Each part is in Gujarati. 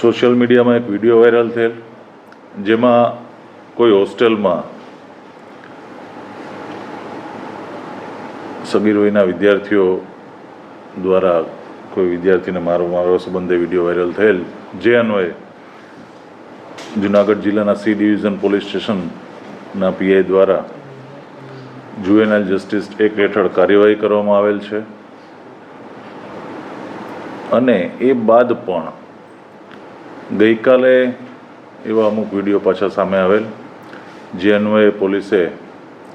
સોશિયલ મીડિયામાં એક વીડિયો વાયરલ થયેલ, જેમાં કોઈ હોસ્ટેલમાં સગીર વયના વિદ્યાર્થીઓ દ્વારા કોઈ વિદ્યાર્થીને મારો મારવા સંબંધે વીડિયો વાયરલ થયેલ, જે અન્વયે જુનાગઢ જિલ્લાના સી ડિવિઝન પોલીસ સ્ટેશનના પીઆઈ દ્વારા જુએનાઇલ જસ્ટિસ એક હેઠળ કાર્યવાહી કરવામાં આવેલ છે. અને એ બાદ પણ ગઈકાલે એવા અમુક વીડિયો પાછા સામે આવેલ, જે અન્વયે પોલીસે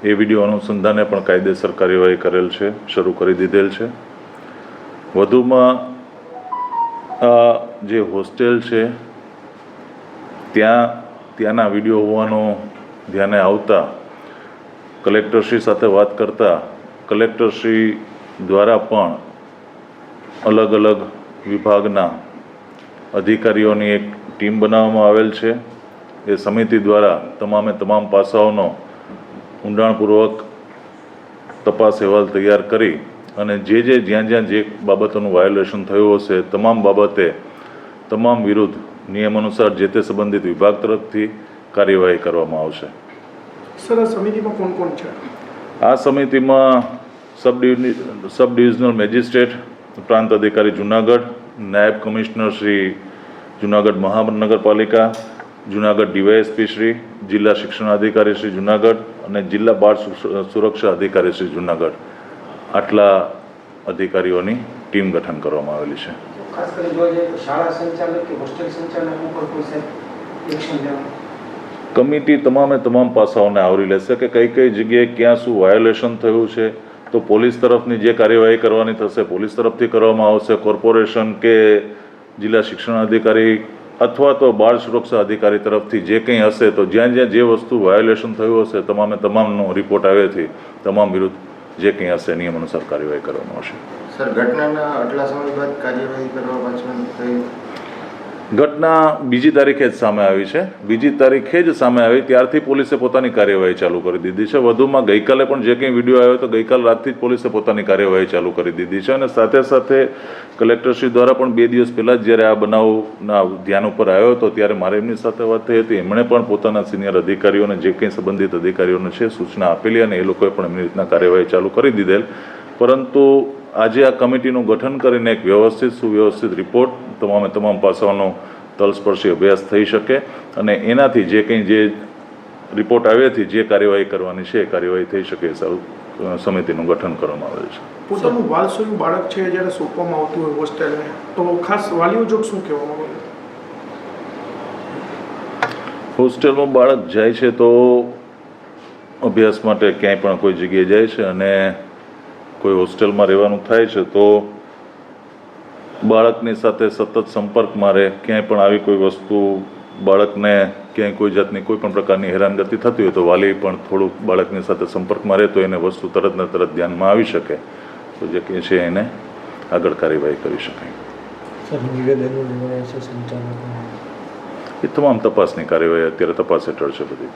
એ વીડિયો અનુસંધાને પણ કાયદેસર કાર્યવાહી કરેલ છે, શરૂ કરી દીધેલ છે. વધુમાં આ જે હોસ્ટેલ છે, ત્યાં, ત્યાંના વીડિયો હોવાનો ધ્યાને આવતા કલેક્ટરશ્રી સાથે વાત કરતા કલેક્ટરશ્રી દ્વારા પણ અલગ અલગ વિભાગના અધિકારીઓની એક ટીમ બનાવવામાં આવેલ છે. એ સમિતિ દ્વારા તમામે તમામ પાસાઓનો ઊંડાણપૂર્વક તપાસ અહેવાલ તૈયાર કરી અને જે જે જ્યાં જ્યાં જે બાબતોનું વાયોલેશન થયું હશે તમામ બાબતે તમામ વિરુદ્ધ નિયમ અનુસાર જે તે સંબંધિત વિભાગ તરફથી કાર્યવાહી કરવામાં આવશે. સર સમિતિમાં કોણ કોણ છે? આ સમિતિમાં સબ સબ ડિવિઝનલ મેજિસ્ટ્રેટ પ્રાંત અધિકારી જુનાગઢ નાયબ કમિશનર શ્રી જુનાગઢ મહાનગરપાલિકા જુનાગઢ ડીવાયએસપી શ્રી જિલ્લા શિક્ષણ અધિકારી શ્રી જુનાગઢ અને જિલ્લા બાળ સુરક્ષા અધિકારી શ્રી જુનાગઢ. આટલા અધિકારીઓની ટીમ ગઠન કરવામાં આવેલી છે. ખાસ કરી જોવા જઈએ તો શાળા સંચાલક કે હોસ્ટેલ સંચાલક ઉપર કોઈ સાહેબ એક્શન લેવાનું કમિટી તમામે તમામ પાસાઓને આવરી લેશે કે કઈ કઈ જગ્યાએ ક્યાં શું વાયોલેશન થયું છે તો પોલીસ તરફની જે કાર્યવાહી કરવાની થશે પોલીસ તરફથી કરવામાં આવશે કોર્પોરેશન કે જિલ્લા શિક્ષણ અધિકારી અથવા તો બાળ સુરક્ષા અધિકારી તરફથી જે કંઈ હશે, તો જ્યાં જ્યાં જે વસ્તુ વાયોલેશન થયું હશે, તમામે તમામનો રિપોર્ટ આવ્યાથી તમામ વિરુદ્ધ જે કંઈ હશે, નિયમ અનુસાર કાર્યવાહી કરવામાં આવશે. સર, ઘટનાના આટલા સમય બાદ કાર્યવાહી કરવા પાછળ ઘટના બીજી તારીખે જ સામે આવી છે. બીજી તારીખે જ સામે આવી. ત્યારથી પોલીસે પોતાની કાર્યવાહી ચાલુ કરી દીધી છે. વધુમાં ગઈકાલે પણ જે કંઈ વીડિયો આવ્યો તો ગઈકાલ રાતથી જ પોલીસે પોતાની કાર્યવાહી ચાલુ કરી દીધી છે અને સાથે સાથે કલેક્ટરશ્રી દ્વારા પણ બે દિવસ પહેલાં જ્યારે આ બનાવના ધ્યાન ઉપર આવ્યો હતો, ત્યારે મારે એમની સાથે વાત થઈ હતી. એમણે પણ પોતાના સિનિયર અધિકારીઓને જે કંઈ સંબંધિત અધિકારીઓને છે, સૂચના આપેલી અને એ લોકોએ પણ એમની રીતના કાર્યવાહી ચાલુ કરી દીધેલ. પરંતુ આજે આ કમિટીનું ગઠન કરીને એક વ્યવસ્થિત સુવ્યવસ્થિત રિપોર્ટ તમામે તમામ પાસાઓનો તલસ્પર્શી અભ્યાસ થઈ શકે અને એનાથી જે કંઈ જે રિપોર્ટ આવ્યાથી જે કાર્યવાહી કરવાની છે એ કાર્યવાહી થઈ શકે એ સમિતિનું ગઠન કરવામાં આવેલ છે. પોતાનું વાલસોયું બાળક છે જ્યારે સોંપવામાં આવતું હોય હોસ્ટેલને તો ખાસ વાલીઓ જોગ શું કહેવામાં આવે? હોસ્ટેલમાં બાળક જાય છે તો અભ્યાસ માટે ક્યાંય પણ કોઈ જગ્યાએ જાય છે અને કોઈ હોસ્ટેલમાં રહેવાનું થાય છે તો બાળકની સાથે સતત સંપર્કમાં રહે. ક્યાંય પણ આવી કોઈ વસ્તુ બાળકને ક્યાંય કોઈ જાતની કોઈ પણ પ્રકારની હેરાનગતિ થતી હોય તો વાલી પણ થોડુંક બાળકની સાથે સંપર્કમાં રહે તો એને વસ્તુ તરત ને તરત ધ્યાનમાં આવી શકે. તો જે કે છે એને આગળ કાર્યવાહી કરી શકાય. એ તમામ તપાસની કાર્યવાહી અત્યારે તપાસ હેઠળ છે બધી.